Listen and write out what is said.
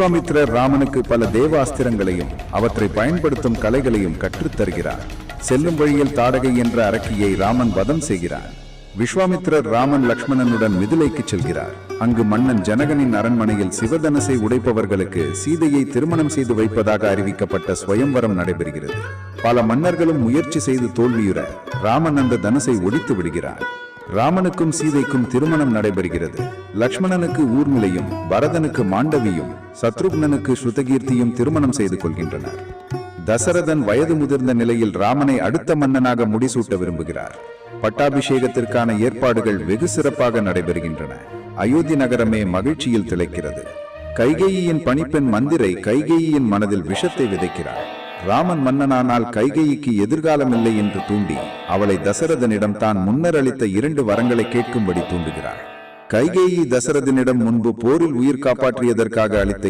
விஸ்வாமித்ரர் ராமனுக்கு பல தேவாஸ்திரங்களையும் அவற்றை பயன்படுத்தும் கலைகளையும் கற்றுத்தருகிறார். செல்லும் வழியில் தாடகை என்ற அரக்கியை ராமன் வதம் செய்கிறார். விஸ்வாமித்ரர் ராமன் லக்ஷ்மணனுடன் மிதிலைக்கு செல்கிறார். அங்கு மன்னன் ஜனகனின் அரண்மனையில் சிவதனசை உடைப்பவர்களுக்கு சீதையை திருமணம் செய்து வைப்பதாக அறிவிக்கப்பட்ட ஸ்வயம்வரம் நடைபெறுகிறது. பல மன்னர்களும் முயற்சி செய்து தோல்வியுற ராமன் அந்த தனசை ஒடித்து விடுகிறார். ராமனுக்கும் சீதைக்கும் திருமணம் நடைபெறுகிறது. லக்ஷ்மணனுக்கு ஊர்மிளையும் பரதனுக்கு மாண்டவியும் சத்ருக்னனுக்கு ஸ்ருதகீர்த்தியும் திருமணம் செய்து கொள்கின்றனர். தசரதன் வயது முதிர்ந்த நிலையில் ராமனை அடுத்த மன்னனாக முடிசூட்ட விரும்புகிறார். பட்டாபிஷேகத்திற்கான ஏற்பாடுகள் வெகு சிறப்பாக நடைபெறுகின்றன. அயோத்தி நகரமே மகிழ்ச்சியில் திளைக்கிறது. கைகேயியின் பணிப்பெண் மந்திரை கைகேயியின் மனதில் விஷத்தை விதைக்கிறார் ராமன் மன்னனானால் கைகைக்கு எதிர்காலம் இல்லை என்று தூண்டி அவளை தசரதனிடம் தான் முன்னர் அளித்த இரண்டு வரங்களை கேட்கும்படி தூண்டுகிறார் கைகேயி தசரதனிடம் முன்பு போரில் உயிர் காப்பாற்றியதற்காக அளித்த